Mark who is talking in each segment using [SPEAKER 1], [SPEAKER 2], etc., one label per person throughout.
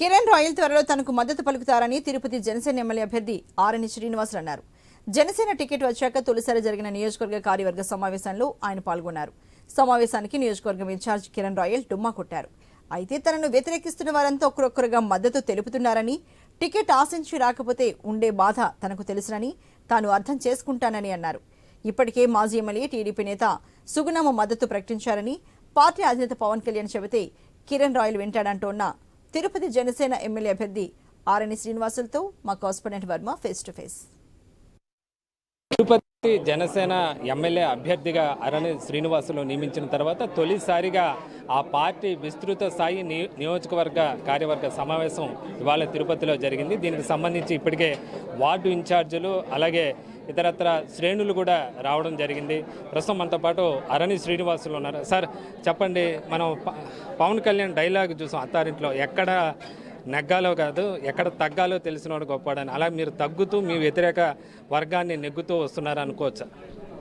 [SPEAKER 1] Kiran royal త్వరలో తనకు మద్దతు పలుకుతారని తిరుపతి జనసేన ఎమ్మెల్యే అభ్యర్థి ఆరణి శ్రీనివాసులు అన్నారు. జనసేన టికెట్ వచ్చాక తొలిసారి జరిగిన నియోజకవర్గ కార్యవర్గ సమావేశంలో ఆయన పాల్గొన్నారు. సమావేశానికి నియోజకవర్గం ఇన్ఛార్జ్ కిరణ్ రాయల్ డుమ్మా కొట్టారు. అయితే తనను వ్యతిరేకిస్తున్న వారంతా ఒకరొక్కరుగా మద్దతు తెలుపుతున్నారని టికెట్ ఆశించి రాకపోతే ఉండే బాధ తనకు తెలుసునని తాను అర్థం చేసుకుంటానని అన్నారు. ఇప్పటికే మాజీ ఎమ్మెల్యే టీడీపీ నేత సుగుణమ్మ మద్దతు ప్రకటించారని పార్టీ అధినేత పవన్ కళ్యాణ్ చెబితే కిరణ్ రాయల్ వింటాడంటోన్న తిరుపతి జనసేన ఎమ్మెల్యే అభ్యర్థి ఆర్ఎన్ శ్రీనివాసులతో మా కాస్పొనెంట్ Varma face to face
[SPEAKER 2] Tirupati Janasena MLA అభ్యర్థిగా అరణి శ్రీనివాసులు నియమించిన తర్వాత తొలిసారిగా ఆ పార్టీ విస్తృత స్థాయి నియో- నియోజకవర్గ కార్యవర్గ సమావేశం ఇవాళ తిరుపతిలో జరిగింది. దీనికి సంబంధించి ఇప్పటికే వార్డు ఇన్ఛార్జీలు అలాగే ఇతరత్ర శ్రేణులు కూడా రావడం జరిగింది. ప్రస్తుతం మనతో పాటు అరణి శ్రీనివాసులు ఉన్నారు. సార్ చెప్పండి మనం పవన్ కళ్యాణ్ డైలాగ్ చూసాం అత్తారింట్లో. ఎక్కడ నెగ్గాలో కాదు ఎక్కడ తగ్గాలో తెలిసినవాడు గొప్పవాడని. అలా మీరు తగ్గుతూ మీ వ్యతిరేక వర్గాన్ని నెగ్గుతూ వస్తున్నారు అనుకోవచ్చు?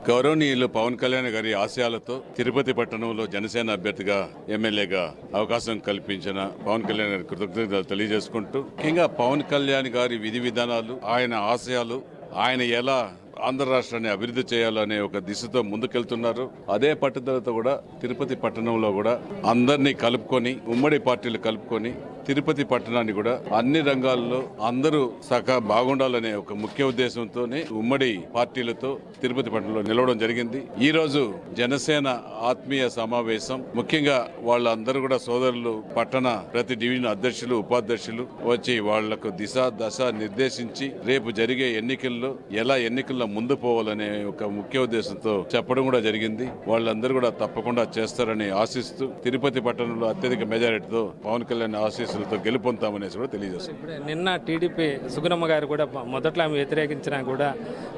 [SPEAKER 3] గౌరవనీయులు పవన్ కళ్యాణ్ గారి ఆశయాలతో తిరుపతి పట్టణంలో జనసేన అభ్యర్థిగా ఎమ్మెల్యేగా అవకాశం కల్పించిన పవన్ కళ్యాణ్ గారి కృతజ్ఞతలు తెలియజేసుకుంటూ ముఖ్యంగా పవన్ కళ్యాణ్ గారి విధి విధానాలు ఆయన ఆశయాలు ఆయన ఎలా ఆంధ్ర రాష్ట్రాన్ని అభివృద్ధి చేయాలనే ఒక దిశతో ముందుకెళ్తున్నారు. అదే పట్టుదలతో కూడా తిరుపతి పట్టణంలో కూడా అందరినీ కలుపుకొని ఉమ్మడి పార్టీలు కలుపుకొని తిరుపతి పట్టణాన్ని కూడా అన్ని రంగాల్లో అందరూ సక బాగుండాలనే ఒక ముఖ్య ఉద్దేశంతోనే ఉమ్మడి పార్టీలతో తిరుపతి పట్టణంలో నిలవడం జరిగింది. ఈ రోజు జనసేన ఆత్మీయ సమావేశం. ముఖ్యంగా వాళ్ళందరూ కూడా సోదరులు పట్టణ ప్రతి డివిజన్ అధ్యక్షులు ఉపాధ్యక్షులు వచ్చి వాళ్ళకు దిశ దశ నిర్దేశించి రేపు జరిగే ఎన్నికల్లో ఎలా ఎన్నికల్లో ముందు పోవాలనే ఒక ముఖ్య ఉద్దేశంతో చెప్పడం కూడా జరిగింది. వాళ్ళందరూ కూడా తప్పకుండా చేస్తారని ఆశిస్తూ తిరుపతి పట్టణంలో అత్యధిక మెజారిటీతో పవన్ కళ్యాణ్ ఆశీస్సులతో గెలుపొందుతామనేసి కూడా తెలియజేస్తారు
[SPEAKER 2] ఇప్పుడే నిన్న టీడీపీ సుగుణమ్మ గారు కూడా మొదట్లో ఆమె వ్యతిరేకించినా కూడా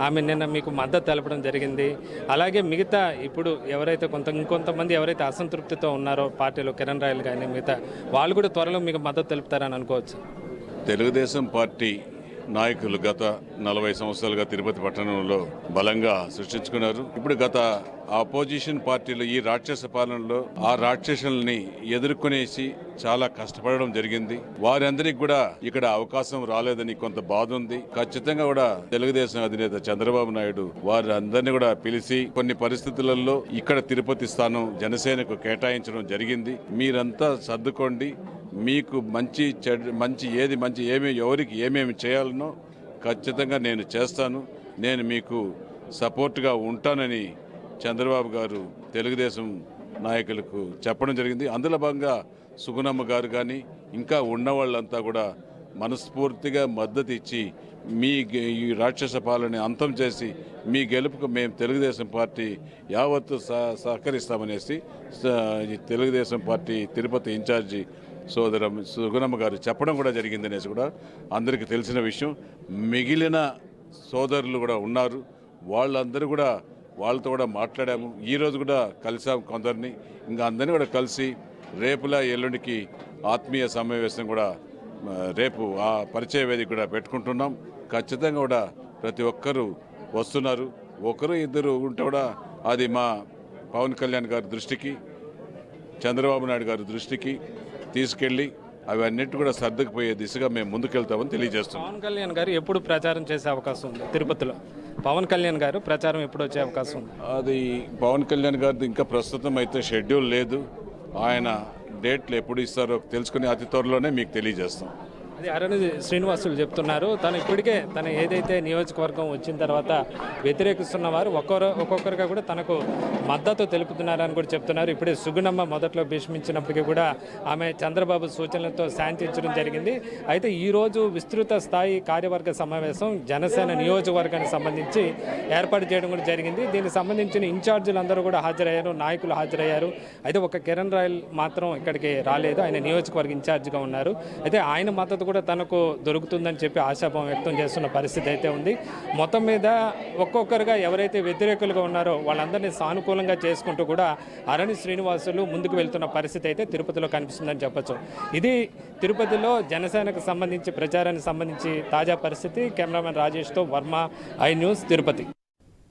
[SPEAKER 2] ఆమె నిన్న మీకు మద్దతు తెలపడం జరిగింది. అలాగే మిగతా ఇప్పుడు ఎవరైతే కొంత ఇంకొంతమంది ఎవరైతే అసంతృప్తితో ఉన్నారో పార్టీలో కిరణ్ రాయల్ కానీ మిగతా వాళ్ళు కూడా త్వరలో మీకు మద్దతు తెలుపుతారని అనుకోవచ్చు.
[SPEAKER 3] తెలుగుదేశం పార్టీ నాయకులు గత నలభై సంవత్సరాలుగా తిరుపతి పట్టణంలో బలంగా సృష్టించుకున్నారు. ఇప్పుడు గత ఆపోజిషన్ పార్టీలు ఈ రాక్షస పాలనలో ఆ రాక్షసుల్ని ఎదుర్కొనేసి చాలా కష్టపడడం జరిగింది. వారందరికి కూడా ఇక్కడ అవకాశం రాలేదని కొంత బాధ ఉంది ఖచ్చితంగా కూడా తెలుగుదేశం అధినేత చంద్రబాబు నాయుడు వారందరినీ కూడా పిలిచి కొన్ని పరిస్థితులలో ఇక్కడ తిరుపతి స్థానం జనసేనకు కేటాయించడం జరిగింది. మీరంతా సర్దుకోండి. మీకు మంచి చెడ్ మంచి ఏది మంచి ఏమి ఎవరికి ఏమేమి చేయాలనో ఖచ్చితంగా నేను చేస్తాను. నేను మీకు సపోర్ట్గా ఉంటానని చంద్రబాబు గారు తెలుగుదేశం నాయకులకు చెప్పడం జరిగింది. అందులో భాగంగా సుగుణమ్మ గారు కానీ ఇంకా ఉన్న వాళ్ళంతా కూడా మనస్ఫూర్తిగా మద్దతు ఇచ్చి మీ ఈ రాక్షస పాలన అంతం చేసి మీ గెలుపుకు మేము తెలుగుదేశం పార్టీ యావత్తు సహకరిస్తామనేసి Telugu Desam party Tirupati in charge సోదర సుగుణమ్మ గారు చెప్పడం కూడా జరిగిందనేసి కూడా అందరికీ తెలిసిన విషయం. మిగిలిన సోదరులు కూడా ఉన్నారు. వాళ్ళందరూ కూడా వాళ్ళతో కూడా మాట్లాడాము. ఈ రోజు కూడా కలిసాము కొందరిని. ఇంకా అందరినీ కూడా కలిసి రేపులా ఎల్లుండికి ఆత్మీయ సమావేశం కూడా రేపు ఆ పరిచయ వేదిక కూడా పెట్టుకుంటున్నాం. ఖచ్చితంగా కూడా ప్రతి ఒక్కరూ వస్తున్నారు. ఒకరు ఇద్దరు ఉంటే కూడా అది మా పవన్ కళ్యాణ్ గారి దృష్టికి చంద్రబాబు నాయుడు గారి దృష్టికి తీసుకెళ్ళి అవన్నిటి కూడా సర్దుకుపోయే దిశగా మేము ముందుకెళ్తామని తెలియజేస్తున్నాం.
[SPEAKER 2] పవన్ కళ్యాణ్ గారు ఎప్పుడు ప్రచారం చేసే అవకాశం ఉంది తిరుపతిలో? పవన్ కళ్యాణ్ గారు ప్రచారం ఎప్పుడు వచ్చే అవకాశం ఉంది?
[SPEAKER 3] అది పవన్ కళ్యాణ్ గారిది ఇంకా ప్రస్తుతం అయితే షెడ్యూల్ లేదు. ఆయన డేట్లు ఎప్పుడు ఇస్తారో తెలుసుకుని అతి త్వరలోనే మీకు తెలియజేస్తాం.
[SPEAKER 2] అది అరణి శ్రీనివాసులు చెప్తున్నారు. తను ఇప్పటికే తను ఏదైతే నియోజకవర్గం వచ్చిన తర్వాత వ్యతిరేకిస్తున్న వారు ఒక్కొరు ఒక్కొక్కరుగా కూడా తనకు మద్దతు తెలుపుతున్నారని కూడా చెప్తున్నారు. ఇప్పుడే సుగుణమ్మ మొదట్లో భీష్మించినప్పటికీ కూడా ఆమె చంద్రబాబు సూచనలతో శాంతించడం జరిగింది. అయితే ఈ రోజు విస్తృత స్థాయి కార్యవర్గ సమావేశం జనసేన నియోజకవర్గానికి సంబంధించి ఏర్పాటు చేయడం కూడా జరిగింది. దీనికి సంబంధించిన ఇన్ఛార్జీలు అందరూ కూడా హాజరయ్యారు. నాయకులు హాజరయ్యారు. అయితే ఒక కిరణ్ రాయల్ మాత్రం ఇక్కడికి రాలేదు. ఆయన నియోజకవర్గ ఇన్ఛార్జిగా ఉన్నారు. అయితే ఆయన మద్దతు కూడా తనకు దొరుకుతుందని చెప్పి ఆశాభావం వ్యక్తం చేస్తున్న పరిస్థితి అయితే ఉంది. మొత్తం మీద ఒక్కొక్కరుగా ఎవరైతే వ్యతిరేకులుగా ఉన్నారో వాళ్ళందరినీ సానుకూలంగా చేసుకుంటూ కూడా అరణి శ్రీనివాసులు ముందుకు వెళ్తున్న పరిస్థితి అయితే తిరుపతిలో కనిపిస్తుందని చెప్పొచ్చు. ఇది తిరుపతిలో జనసేనకు సంబంధించి ప్రచారానికి సంబంధించి తాజా పరిస్థితి. కెమెరామెన్ రాజేష్తో వర్మ ఐ న్యూస్ తిరుపతి.